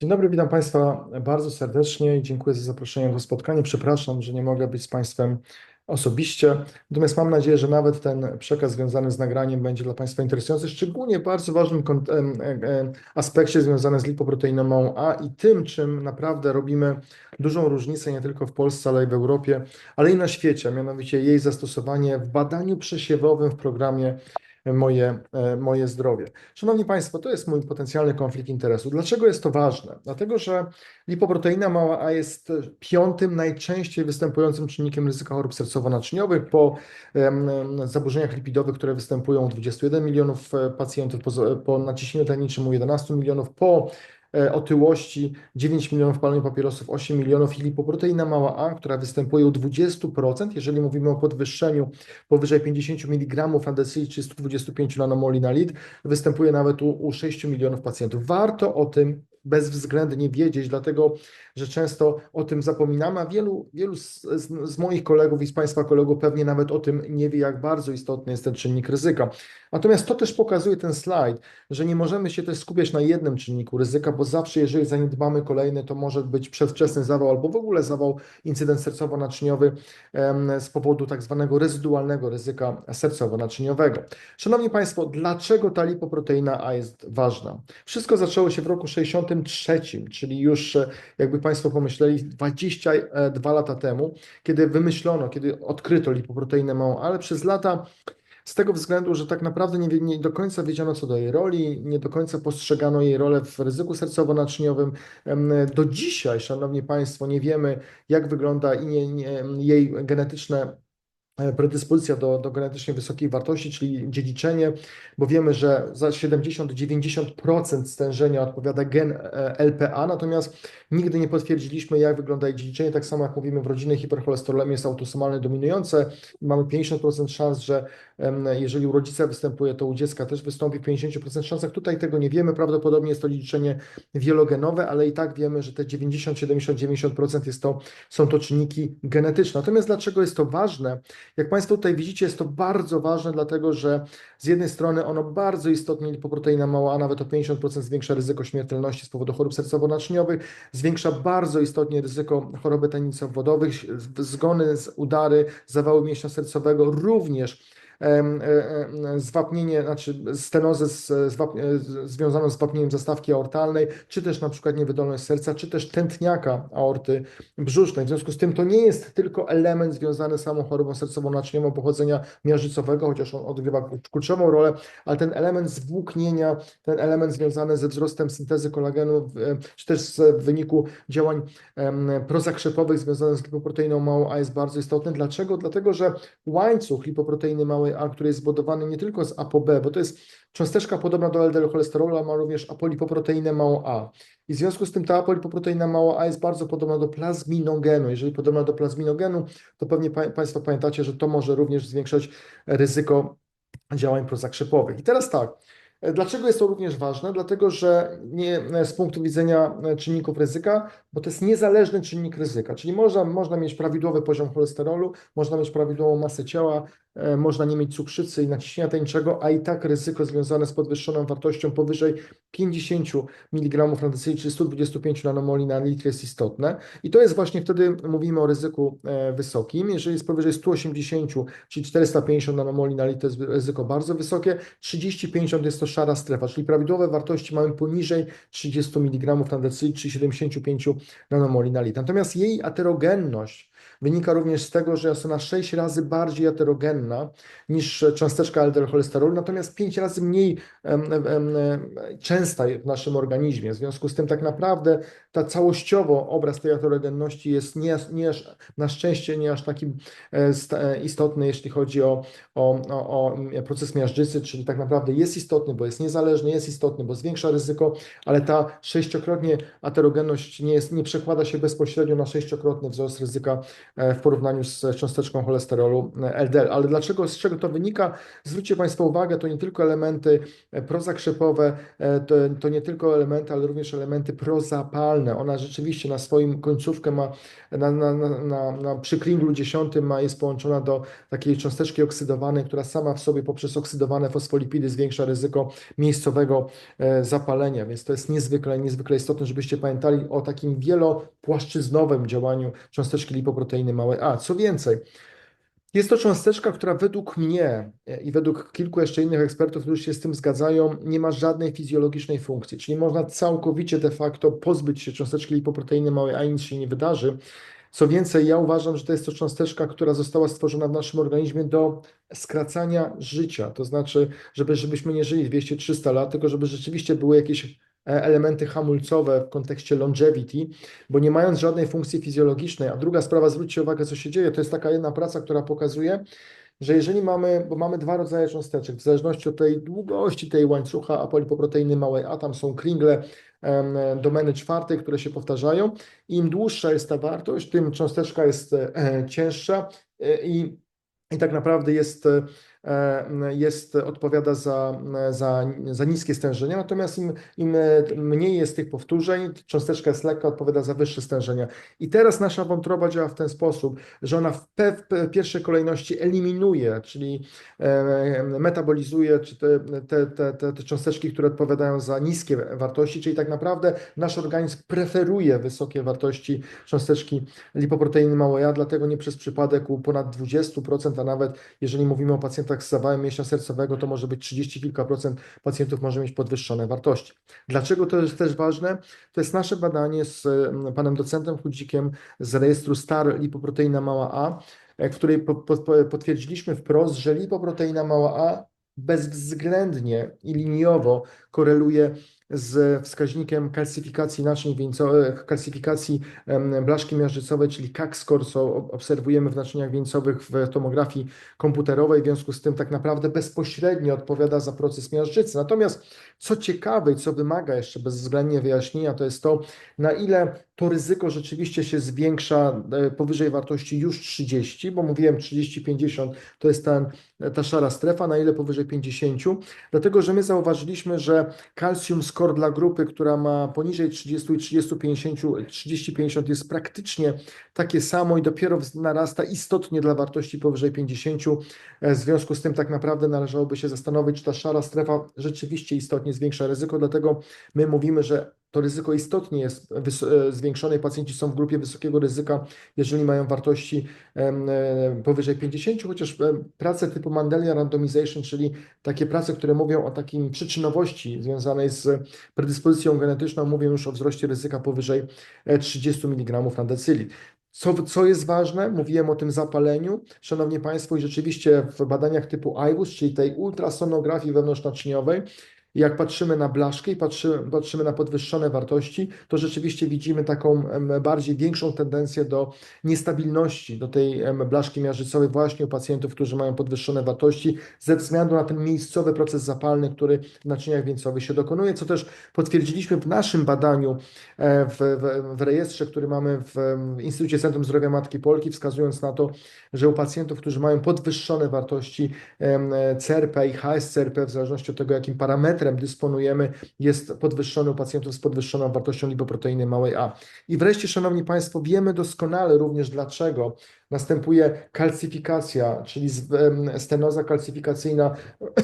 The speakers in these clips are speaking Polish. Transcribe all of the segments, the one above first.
Dzień dobry, witam Państwa bardzo serdecznie i dziękuję za zaproszenie do spotkania. Przepraszam, że nie mogę być z Państwem osobiście, natomiast mam nadzieję, że nawet ten przekaz związany z nagraniem będzie dla Państwa interesujący, szczególnie w bardzo ważnym aspekcie związanym z lipoproteiną A i tym, czym naprawdę robimy dużą różnicę nie tylko w Polsce, ale i w Europie, ale i na świecie, a mianowicie jej zastosowanie w badaniu przesiewowym w programie moje, e, moje zdrowie. Szanowni Państwo, to jest mój potencjalny konflikt interesu. Dlaczego jest to ważne? Dlatego, że lipoproteina mała A jest piątym najczęściej występującym czynnikiem ryzyka chorób sercowo-naczyniowych po zaburzeniach lipidowych, które występują u 21 milionów e, pacjentów, po, po naciśnieniu tleniczym u 11 milionów, po otyłości 9 milionów palenia papierosów, 8 milionów i lipoproteina mała A, która występuje u 20%, jeżeli mówimy o podwyższeniu powyżej 50 mg andecyli czy 125 nanomoli na litr, występuje nawet u, u 6 milionów pacjentów. Warto o tym bezwzględnie wiedzieć, dlatego że często o tym zapominamy, a wielu, wielu z, z, moich kolegów i z Państwa kolegów pewnie nawet o tym nie wie, jak bardzo istotny jest ten czynnik ryzyka. Natomiast to też pokazuje ten slajd, że nie możemy się też skupiać na jednym czynniku ryzyka, bo zawsze jeżeli zaniedbamy kolejny, to może być przedwczesny zawał albo w ogóle zawał, incydent sercowo-naczyniowy z powodu tak zwanego rezydualnego ryzyka sercowo-naczyniowego. Szanowni Państwo, dlaczego ta lipoproteina A jest ważna? Wszystko zaczęło się w roku 63, czyli już jakby Państwo pomyśleli 22 lata temu, kiedy wymyślono, kiedy odkryto lipoproteinę małą, ale przez lata z tego względu, że tak naprawdę nie, nie, do końca wiedziano co do jej roli, nie do końca postrzegano jej rolę w ryzyku sercowo-naczyniowym. Do dzisiaj, Szanowni Państwo, nie wiemy, jak wygląda jej genetyczne E, predyspozycja do, do genetycznie wysokiej wartości, czyli dziedziczenie, bo wiemy, że za 70-90% stężenia odpowiada gen e, LPA, natomiast nigdy nie potwierdziliśmy, jak wygląda dziedziczenie. Tak samo jak mówimy w rodzinnej hipercholesterolemii jest autosomalne dominujące. Mamy 50% szans, że jeżeli u rodzica występuje, to u dziecka też wystąpi w 50% szansach. Tutaj tego nie wiemy, prawdopodobnie jest to dziedziczenie wielogenowe, ale i tak wiemy, że te 90, 70, 90% jest to, są to czynniki genetyczne. Natomiast dlaczego jest to ważne? Jak Państwo tutaj widzicie, jest to bardzo ważne, dlatego że z jednej strony ono bardzo istotnie lipoproteina mała, a nawet o 50% zwiększa ryzyko śmiertelności z powodu chorób sercowo-naczyniowych, zwiększa bardzo istotnie ryzyko choroby tenicy obwodowych, zgony, udary, zawały mięśnia sercowego, również zwapnienie, znaczy stenozę z, zwap, e, związaną z zwapnieniem zastawki aortalnej, czy też na przykład niewydolność serca, czy też tętniaka aorty brzusznej. W związku z tym to nie jest tylko element związany z samą chorobą sercowo-naczyniową pochodzenia miażdżycowego, chociaż on odgrywa kluczową rolę, ale ten element zwłóknienia, ten element związany ze wzrostem syntezy kolagenu, czy też w wyniku działań prozakrzepowych związanych z lipoproteiną małą A jest bardzo istotny. Dlaczego? Dlatego, że łańcuch lipoproteiny małej A, który jest zbudowany nie tylko z ApoB, bo to jest cząsteczka podobna do LDL cholesterolu, a ma również apolipoproteinę małą A. I w związku z tym ta apolipoproteina mała A jest bardzo podobna do plazminogenu. Jeżeli podobna do plazminogenu, to pewnie pa Państwo pamiętacie, że to może również zwiększać ryzyko działań prozakrzepowych. I teraz tak, Dlaczego jest to również ważne? Dlatego, że nie z punktu widzenia czynników ryzyka, bo to jest niezależny czynnik ryzyka, czyli można, można mieć prawidłowy poziom cholesterolu, można mieć prawidłową masę ciała, można nie mieć cukrzycy i naciśnienia tańczego, a i tak ryzyko związane z podwyższoną wartością powyżej 50 mg na decyli czy 125 nanomoli na litr jest istotne. I to jest właśnie wtedy mówimy o ryzyku e, wysokim. Jeżeli jest powyżej 180, czyli 450 nanomoli na litr, to jest ryzyko bardzo wysokie. 30-50 jest to szara strefa, czyli prawidłowe wartości mamy poniżej 30 mg na decyli, czy 75 nanomoli na litr. Natomiast jej aterogenność Wynika również z tego, że jest ona 6 razy bardziej heterogenna niż cząsteczka LDL-cholesterolu, natomiast 5 razy mniej częsta w naszym organizmie. W związku z tym tak naprawdę ta całościowo obraz tej heterogenności jest nie, nie na szczęście nie aż taki e, e, istotny, jeśli chodzi o, o, o, proces miażdżycy, czyli tak naprawdę jest istotny, bo jest niezależny, jest istotny, bo zwiększa ryzyko, ale ta sześciokrotnie heterogenność nie, jest, nie przekłada się bezpośrednio na sześciokrotny wzrost ryzyka w porównaniu z cząsteczką cholesterolu LDL. Ale dlaczego, z czego to wynika? Zwróćcie Państwo uwagę, to nie tylko elementy prozakrzepowe, to, to nie tylko elementy, ale również elementy prozapalne. Ona rzeczywiście na swoim końcówkę ma, na, na, na, na przy kringlu 10 ma, jest połączona do takiej cząsteczki oksydowanej, która sama w sobie poprzez oksydowane fosfolipidy zwiększa ryzyko miejscowego zapalenia, więc to jest niezwykle, niezwykle istotne, żebyście pamiętali o takim wielopłaszczyznowym działaniu cząsteczki lipoproteiny małej A. Co więcej, jest to cząsteczka, która według mnie e, i według kilku jeszcze innych ekspertów, którzy się z tym zgadzają, nie ma żadnej fizjologicznej funkcji, czyli można całkowicie de facto pozbyć się cząsteczki lipoproteiny małej A nic się nie wydarzy. Co więcej, ja uważam, że to jest to cząsteczka, która została stworzona w naszym organizmie do skracania życia, to znaczy, żeby, żebyśmy nie żyli 200-300 lat, tylko żeby rzeczywiście były jakieś elementy hamulcowe w kontekście longevity, bo nie mając żadnej funkcji fizjologicznej, a druga sprawa, zwróćcie uwagę, co się dzieje, to jest taka jedna praca, która pokazuje, że jeżeli mamy, bo mamy dwa rodzaje cząsteczek, w zależności od tej długości tej łańcucha apolipoproteiny małej A, tam są kringle domeny czwartej, które się powtarzają, im dłuższa jest ta wartość, tym cząsteczka jest e, cięższa e, i, i tak naprawdę jest E, jest, odpowiada za, za, za niskie stężenia, natomiast im, im mniej jest tych powtórzeń, cząsteczka jest lekka, odpowiada za wyższe stężenia. I teraz nasza wątroba działa w ten sposób, że ona w, w pierwszej kolejności eliminuje, czyli e, metabolizuje czy te, te, te, te, te cząsteczki, które odpowiadają za niskie wartości, czyli tak naprawdę nasz organizm preferuje wysokie wartości cząsteczki lipoproteiny małej A, dlatego nie przez przypadek u ponad 20%, a nawet jeżeli mówimy o pacjentach pacjentach z zawałem mięśnia sercowego to może być 30 kilka procent pacjentów może mieć podwyższone wartości. Dlaczego to jest też ważne? To jest nasze badanie z mm, panem docentem Chudzikiem z rejestru STAR lipoproteina mała A, w której potwierdziliśmy wprost, że lipoproteina mała A bezwzględnie i liniowo koreluje z wskaźnikiem kalcyfikacji naczyń wieńcowych, kalcyfikacji blaszki miażdżycowej, czyli CAC-score, co obserwujemy w naczyniach wieńcowych w tomografii komputerowej, w związku z tym tak naprawdę bezpośrednio odpowiada za proces miażdżycy. Natomiast co ciekawe i co wymaga jeszcze bezwzględnie wyjaśnienia, to jest to, na ile to ryzyko rzeczywiście się zwiększa e, powyżej wartości już 30, bo mówiłem 30-50 to jest ten, ta szara strefa, na ile powyżej 50, dlatego że my zauważyliśmy, że kalcium score dla grupy, która ma poniżej 30 i 30-50, 30-50 jest praktycznie takie samo i dopiero narasta istotnie dla wartości powyżej 50. E, w związku z tym tak naprawdę należałoby się zastanowić, czy ta szara strefa rzeczywiście istotnie zwiększa ryzyko, dlatego my mówimy, że to ryzyko istotnie jest e, zwiększone. Pacjenci są w grupie wysokiego ryzyka, jeżeli mają wartości e, powyżej 50, chociaż prace typu Mandelian Randomization, czyli takie prace, które mówią o takim przyczynowości związanej z predyspozycją genetyczną, mówią już o wzroście ryzyka powyżej 30 mg na. Co, co jest ważne, mówiłem o tym zapaleniu, Szanowni Państwo, i rzeczywiście w badaniach typu IWUS, czyli tej ultrasonografii wewnątrznaczyniowej, jak patrzymy na blaszkę i patrzymy, patrzymy na podwyższone wartości, to rzeczywiście widzimy taką bardziej większą tendencję do niestabilności, do tej blaszki miażdżycowej właśnie u pacjentów, którzy mają podwyższone wartości ze względu na ten miejscowy proces zapalny, który w naczyniach wieńcowych się dokonuje, co też potwierdziliśmy w naszym badaniu e, w, w, w rejestrze, który mamy w Instytucie Centrum Zdrowia Matki Polki, wskazując na to, że u pacjentów, którzy mają podwyższone wartości CRP i HSCRP, w zależności od tego, jakim parametrem parametrem dysponujemy, jest podwyższony u pacjentów z podwyższoną wartością lipoproteiny małej A. I wreszcie, Szanowni Państwo, wiemy doskonale również dlaczego następuje kalcyfikacja, czyli stenoza kalcyfikacyjna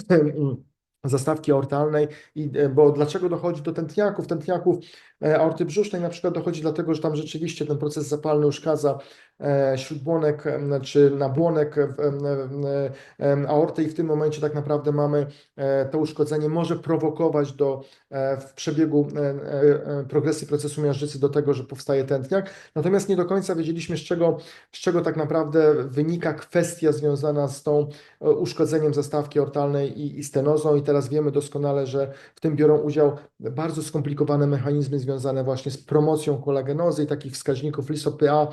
zastawki aortalnej, i, e, bo dlaczego dochodzi do tętniaków? Tętniaków e, aorty brzusznej na przykład dochodzi dlatego, że tam rzeczywiście ten proces zapalny uszkadza śródbłonek czy nabłonek aorty i w tym momencie tak naprawdę mamy e, to uszkodzenie może prowokować do e, w przebiegu progresji procesu miażdżycy do tego, że powstaje tętniak. Natomiast nie do końca wiedzieliśmy z czego, z czego tak naprawdę wynika kwestia związana z tą uszkodzeniem zastawki aortalnej i, i stenozą i teraz wiemy doskonale, że w tym biorą udział bardzo skomplikowane mechanizmy związane właśnie z promocją kolagenozy i takich wskaźników LISO-PA, e,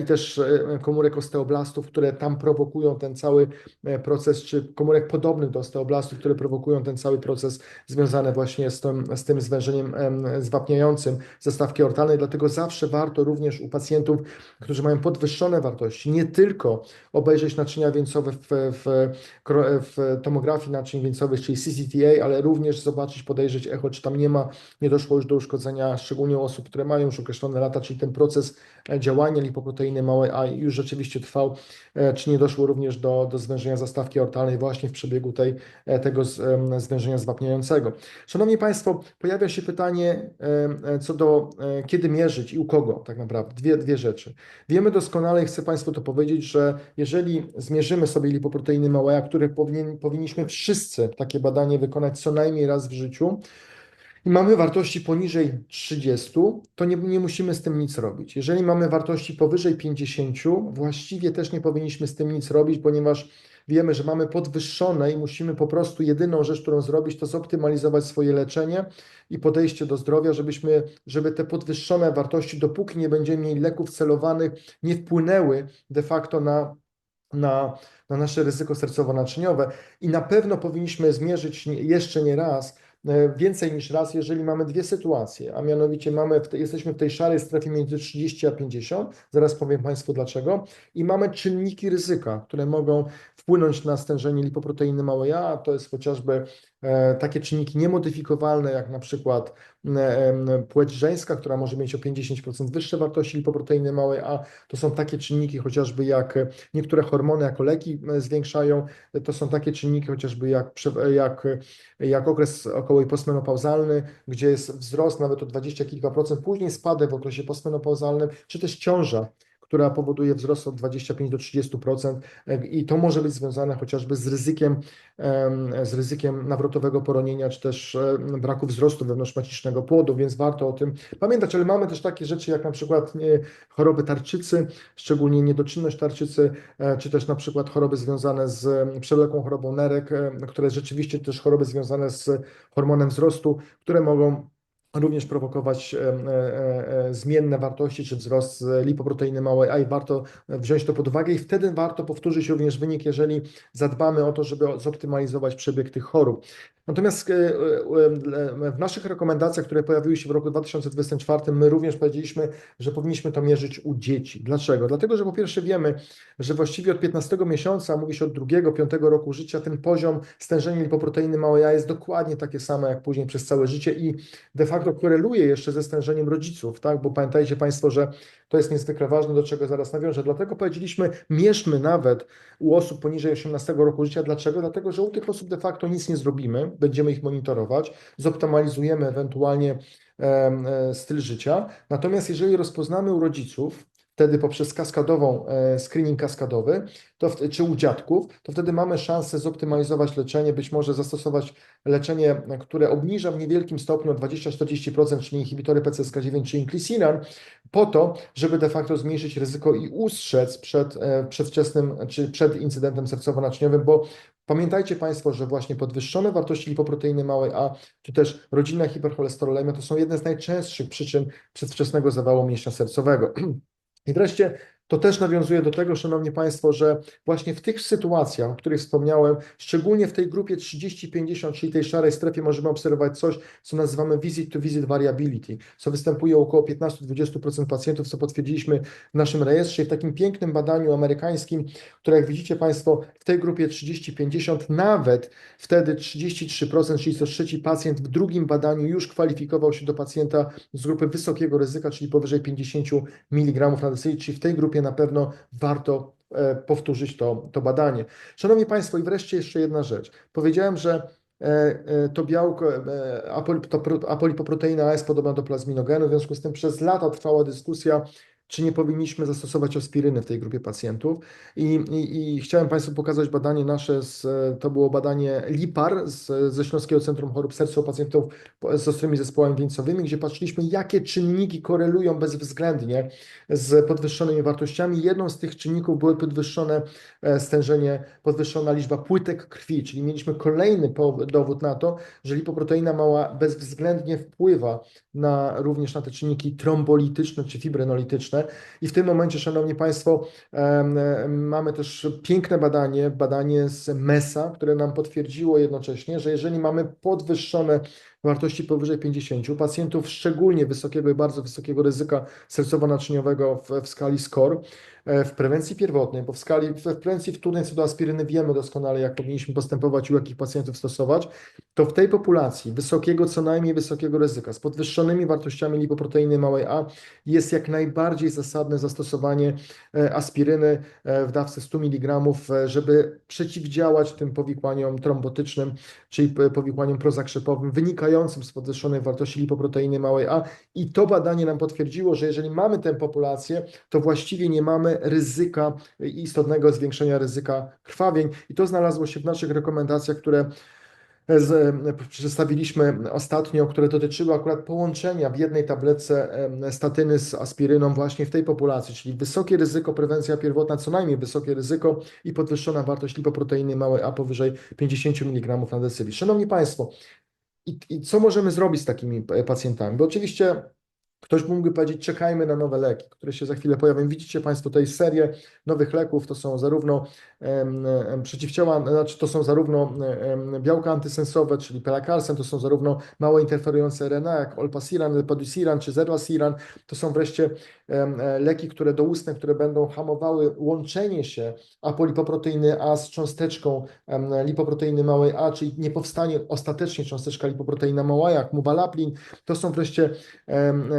i też e, komórek osteoblastów, które tam prowokują ten cały e, proces, czy komórek podobnych do osteoblastów, które prowokują ten cały proces związany właśnie z tym, z tym zwężeniem em, zwapniającym zastawki ortalnej. Dlatego zawsze warto również u pacjentów, którzy mają podwyższone wartości, nie tylko obejrzeć naczynia wieńcowe w, w, w tomografii naczyń wieńcowych, czyli CCTA, ale również zobaczyć, podejrzeć echo, czy tam nie ma, nie doszło już do uszkodzenia, szczególnie u osób, które mają już określone lata, czyli ten proces e, działania lipoproteiny małej A już rzeczywiście trwał, e, czy nie doszło również do, do zwężenia zastawki ortalnej właśnie w przebiegu tej, e, tego zwężenia zwapniającego. Szanowni Państwo, pojawia się pytanie em, co do e, kiedy mierzyć i u kogo tak naprawdę. Dwie, dwie rzeczy. Wiemy doskonale i chcę Państwu to powiedzieć, że jeżeli zmierzymy sobie lipoproteiny małe A, które powinien, powinniśmy wszyscy takie badanie wykonać co najmniej raz w życiu, i mamy wartości poniżej 30, to nie, nie musimy z tym nic robić. Jeżeli mamy wartości powyżej 50, właściwie też nie powinniśmy z tym nic robić, ponieważ wiemy, że mamy podwyższone i musimy po prostu jedyną rzecz, którą zrobić, to zoptymalizować swoje leczenie i podejście do zdrowia, żebyśmy, żeby te podwyższone wartości, dopóki nie będziemy mieli leków celowanych, nie wpłynęły de facto na na, na nasze ryzyko sercowo-naczyniowe i na pewno powinniśmy zmierzyć jeszcze nie raz, więcej niż raz, jeżeli mamy dwie sytuacje, a mianowicie mamy w te, jesteśmy w tej szarej strefie między 30 a 50, zaraz powiem Państwu dlaczego, i mamy czynniki ryzyka, które mogą wpłynąć na stężenie lipoproteiny małej A, to jest chociażby e, takie czynniki niemodyfikowalne, jak na przykład m, em, płeć żeńska, która może mieć o 50% wyższe wartości lipoproteiny małej A, to są takie czynniki chociażby jak e, niektóre hormony jako leki e, zwiększają, e, to są takie czynniki chociażby jak, jak, jak okres około i postmenopauzalny, gdzie jest wzrost nawet o 20 kilka procent, później spadek w okresie postmenopauzalnym, czy też ciąża, która powoduje wzrost od 25 do 30% e, i to może być związane chociażby z ryzykiem, em, z ryzykiem nawrotowego poronienia, czy też e, braku wzrostu wewnątrzmacicznego płodu, więc warto o tym pamiętać, ale mamy też takie rzeczy jak na przykład e, choroby tarczycy, szczególnie niedoczynność tarczycy, czy też na przykład choroby związane z przewlekłą chorobą nerek, które rzeczywiście też choroby związane z hormonem wzrostu, które mogą również prowokować e, e, e, zmienne wartości czy wzrost lipoproteiny małej A i warto wziąć to pod uwagę i wtedy warto powtórzyć również wynik, jeżeli zadbamy o to, żeby zoptymalizować przebieg tych chorób. Natomiast w naszych rekomendacjach, które pojawiły się w roku 2024, my również powiedzieliśmy, że powinniśmy to mierzyć u dzieci. Dlaczego? Dlatego, że po pierwsze wiemy, że właściwie od 15 miesiąca, mówi się od drugiego, piątego roku życia, ten poziom stężenia lipoproteiny małej A jest dokładnie takie samo jak później przez całe życie i de facto koreluje jeszcze ze stężeniem rodziców, tak? Bo pamiętajcie Państwo, że to jest niezwykle ważne, do czego zaraz nawiążę. Dlatego powiedzieliśmy, mierzmy nawet u osób poniżej 18 roku życia. Dlaczego? Dlatego, że u tych osób de facto nic nie zrobimy, będziemy ich monitorować, zoptymalizujemy ewentualnie e, styl życia. Natomiast jeżeli rozpoznamy u rodziców, wtedy poprzez kaskadową, e, screening kaskadowy, to czy u dziadków, to wtedy mamy szansę zoptymalizować leczenie, być może zastosować leczenie, które obniża w niewielkim stopniu o 20-40%, czyli inhibitory PCSK9 czy inclisiran, po to, żeby de facto zmniejszyć ryzyko i ustrzec przed e, przedwczesnym czy przed incydentem sercowo-naczyniowym, bo pamiętajcie Państwo, że właśnie podwyższone wartości lipoproteiny małej A, czy też rodzinna hipercholesterolemia to są jedne z najczęstszych przyczyn przedwczesnego zawału mięśnia sercowego. I wreszcie to też nawiązuje do tego, Szanowni Państwo, że właśnie w tych sytuacjach, o których wspomniałem, szczególnie w tej grupie 30-50, czyli tej szarej strefie, możemy obserwować coś, co nazywamy visit-to-visit variability, co występuje u około 15-20% pacjentów, co potwierdziliśmy w naszym rejestrze w takim pięknym badaniu amerykańskim, które jak widzicie Państwo, w tej grupie 30-50, nawet wtedy 33%, czyli co trzeci pacjent w drugim badaniu już kwalifikował się do pacjenta z grupy wysokiego ryzyka, czyli powyżej 50 mg na decylitr, czyli w tej grupie na pewno warto e, powtórzyć to, to badanie. Szanowni Państwo, i wreszcie jeszcze jedna rzecz. Powiedziałem, że e, e, to białko, apolipoproteina A jest podobna do plazminogenu, w związku z tym przez lata trwała dyskusja, czy nie powinniśmy zastosować aspiryny w tej grupie pacjentów. I, i, i chciałem Państwu pokazać badanie nasze, z, to było badanie LIPAR z, ze Śląskiego Centrum Chorób Serca u pacjentów z ostrymi zespołami wieńcowymi, gdzie patrzyliśmy, jakie czynniki korelują bezwzględnie z podwyższonymi wartościami. Jedną z tych czynników były podwyższone e, stężenie, podwyższona liczba płytek krwi, czyli mieliśmy kolejny dowód na to, że lipoproteina mała bezwzględnie wpływa na, również na te czynniki trombolityczne czy fibrinolityczne serdecznie. I w tym momencie, Szanowni Państwo, mamy też piękne badanie, badanie z MESA, które nam potwierdziło jednocześnie, że jeżeli mamy podwyższone wartości powyżej 50, pacjentów szczególnie wysokiego i bardzo wysokiego ryzyka sercowo-naczyniowego w, w skali SCORE, w prewencji pierwotnej, bo w skali, w prewencji wtórnej co do aspiryny wiemy doskonale, jak powinniśmy postępować i u jakich pacjentów stosować, to w tej populacji wysokiego, co najmniej wysokiego ryzyka, z podwyższonymi wartościami lipoproteiny małej A, jest jak najbardziej zasadne zastosowanie e, aspiryny e, w dawce 100 mg, e, żeby przeciwdziałać tym powikłaniom trombotycznym, czyli powikłaniom prozakrzepowym wynikającym z podwyższonej wartości lipoproteiny małej A. I to badanie nam potwierdziło, że jeżeli mamy tę populację, to właściwie nie mamy ryzyka, istotnego zwiększenia ryzyka krwawień. I to znalazło się w naszych rekomendacjach, które z, przedstawiliśmy ostatnio, które dotyczyły akurat połączenia w jednej tabletce em, statyny z aspiryną właśnie w tej populacji, czyli wysokie ryzyko, prewencja pierwotna, co najmniej wysokie ryzyko i podwyższona wartość lipoproteiny małej A powyżej 50 mg na decylitr. Szanowni Państwo, i, i co możemy zrobić z takimi e, pacjentami? Bo oczywiście Ktoś mógłby powiedzieć, czekajmy na nowe leki, które się za chwilę pojawią. Widzicie Państwo tutaj serię nowych leków, to są zarówno em, przeciwciała, znaczy to są zarówno białka antysensowe, czyli pelacarsen, to są zarówno mało interferujące RNA, jak olpasiran, lepodisiran czy zerlasiran, to są wreszcie e, leki, które doustne, które będą hamowały łączenie się apolipoproteiny A z cząsteczką lipoproteiny małej A, czyli nie powstanie ostatecznie cząsteczka lipoproteina mała, jak mubalaplin, to są wreszcie em,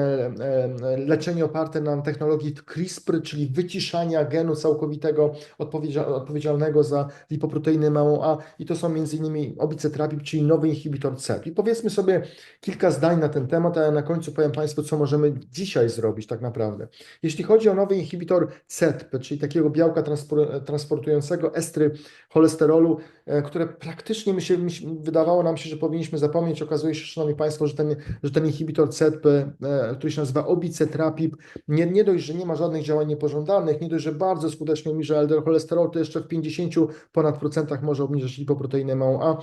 leczenie oparte na technologii CRISPR, czyli wyciszania genu całkowitego odpowiedzia- odpowiedzialnego za lipoproteinę małą A i to są innymi obicetrapib, czyli nowy inhibitor CEP. I powiedzmy sobie kilka zdań na ten temat, a ja na końcu powiem Państwu, co możemy dzisiaj zrobić tak naprawdę. Jeśli chodzi o nowy inhibitor CETP, czyli takiego białka transpor- transportującego estry cholesterolu, e, które praktycznie mi się, się, wydawało nam się, że powinniśmy zapomnieć. Okazuje się, Szanowni Państwo, że ten, że ten inhibitor CETP, e, który się nazywa obicetrapib, nie, nie dość, że nie ma żadnych działań niepożądanych, nie dość, że bardzo skutecznie obniża LDL cholesterol, to jeszcze w 50 ponad procentach może obniżać lipoproteinę małą A.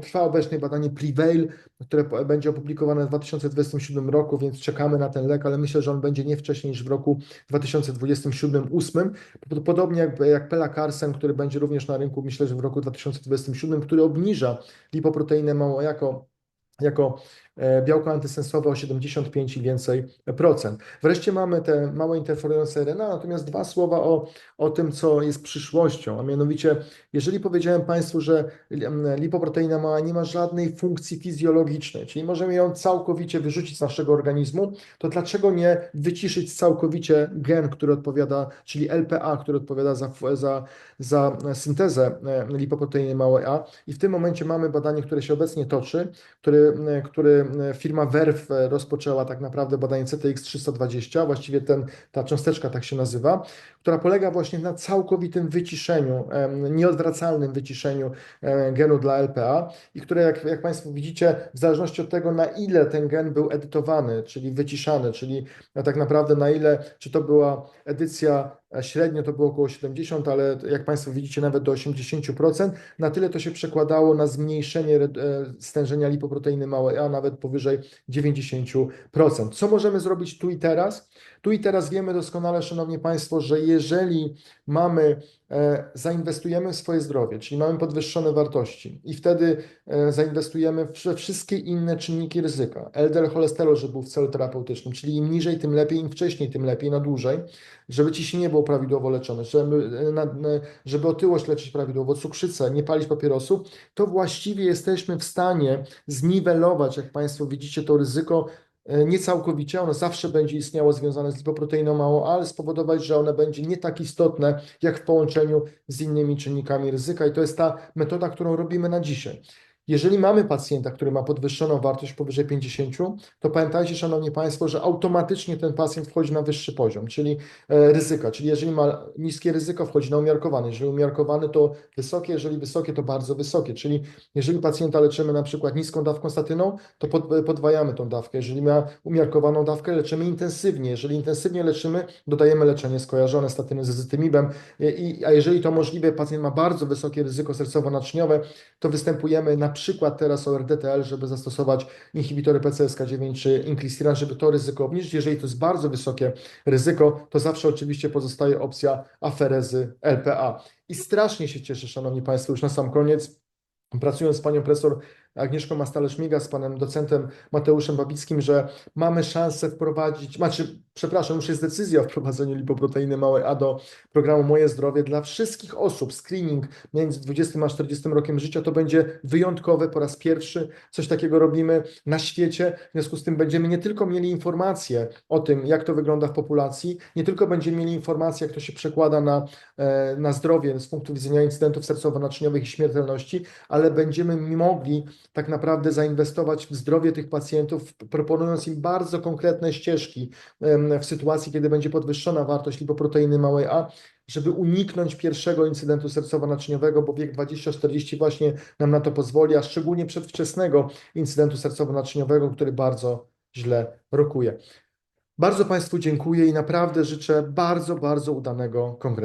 Trwa obecnie badanie Prevail, które będzie opublikowane w 2027 roku, więc czekamy na ten lek, ale myślę, że on będzie nie wcześniej niż w roku 2027-2028. Podobnie jak, jak Pelacarsen, który będzie również na rynku, myślę, że w roku 2027, który obniża lipoproteinę małą jako, jako białko antysensowe o 75 i więcej procent. Wreszcie mamy te małe interferujące RNA, natomiast dwa słowa o, o tym, co jest przyszłością, a mianowicie, jeżeli powiedziałem Państwu, że lipoproteina mała nie ma żadnej funkcji fizjologicznej, czyli możemy ją całkowicie wyrzucić z naszego organizmu, to dlaczego nie wyciszyć całkowicie gen, który odpowiada, czyli LPA, który odpowiada za, za, za syntezę e, lipoproteiny małej A i w tym momencie mamy badanie, które się obecnie toczy, który, e, który e, firma Verve e, rozpoczęła tak naprawdę badanie CTX 320, właściwie ten, ta cząsteczka tak się nazywa, która polega właśnie na całkowitym wyciszeniu, em, nieodwracalnym wyciszeniu e, genu dla LPA i które jak, jak Państwo widzicie, w zależności od tego na ile ten gen był edytowany, czyli wyciszany, czyli tak naprawdę na ile, czy to była edycja e, średnio to było około 70, ale jak Państwo widzicie nawet do 80%, na tyle to się przekładało na zmniejszenie e, stężenia lipoproteiny małej A nawet powyżej 90%. Co możemy zrobić tu i teraz? Tu i teraz wiemy doskonale, Szanowni Państwo, że jeżeli mamy, e, zainwestujemy w swoje zdrowie, czyli mamy podwyższone wartości i wtedy e, zainwestujemy we wszystkie inne czynniki ryzyka, LDL cholesterol, żeby był w celu terapeutycznym, czyli im niżej, tym lepiej, im wcześniej, tym lepiej, na dłużej, żeby ciśnienie było prawidłowo leczone, żeby, e, żeby otyłość leczyć prawidłowo, cukrzycę, nie palić papierosów, to właściwie jesteśmy w stanie zniwelować, jak Państwo widzicie, to ryzyko nie całkowicie, ono zawsze będzie istniało związane z lipoproteiną małą, ale spowodować, że one będzie nie tak istotne jak w połączeniu z innymi czynnikami ryzyka i to jest ta metoda, którą robimy na dzisiaj. Jeżeli mamy pacjenta, który ma podwyższoną wartość powyżej 50, to pamiętajcie, Szanowni Państwo, że automatycznie ten pacjent wchodzi na wyższy poziom, czyli e, ryzyka. Czyli jeżeli ma niskie ryzyko, wchodzi na umiarkowany. Jeżeli umiarkowany, to wysokie, jeżeli wysokie, to bardzo wysokie. Czyli jeżeli pacjenta leczymy na przykład niską dawką statyną, to pod, podwajamy tą dawkę. Jeżeli ma umiarkowaną dawkę, leczymy intensywnie. Jeżeli intensywnie leczymy, dodajemy leczenie skojarzone statyny z ezytymibem. I, a jeżeli to możliwe, pacjent ma bardzo wysokie ryzyko sercowo-naczyniowe, to występujemy na przykład teraz o RDTL, żeby zastosować inhibitory PCSK9 czy inclisiran, żeby to ryzyko obniżyć. Jeżeli to jest bardzo wysokie ryzyko, to zawsze oczywiście pozostaje opcja aferezy LPA. I strasznie się cieszę, Szanowni Państwo, już na sam koniec, pracując z Panią Profesor Agnieszką Mastalerz-Miga, z Panem Docentem Mateuszem Babickim, że mamy szansę wprowadzić, znaczy, przepraszam, już jest decyzja o wprowadzeniu lipoproteiny małej A do programu Moje Zdrowie dla wszystkich osób. Screening między 20 a 40 rokiem życia to będzie wyjątkowe, po raz pierwszy coś takiego robimy na świecie. W związku z tym będziemy nie tylko mieli informacje o tym, jak to wygląda w populacji, nie tylko będziemy mieli informacje, jak to się przekłada na, e, na zdrowie z punktu widzenia incydentów sercowo-naczyniowych i śmiertelności, ale będziemy mogli tak naprawdę zainwestować w zdrowie tych pacjentów, proponując im bardzo konkretne ścieżki w sytuacji, kiedy będzie podwyższona wartość lipoproteiny małej A, żeby uniknąć pierwszego incydentu sercowo-naczyniowego, bo wiek 20-40 właśnie nam na to pozwoli, a szczególnie przedwczesnego incydentu sercowo-naczyniowego, który bardzo źle rokuje. Bardzo Państwu dziękuję i naprawdę życzę bardzo, bardzo udanego kongresu.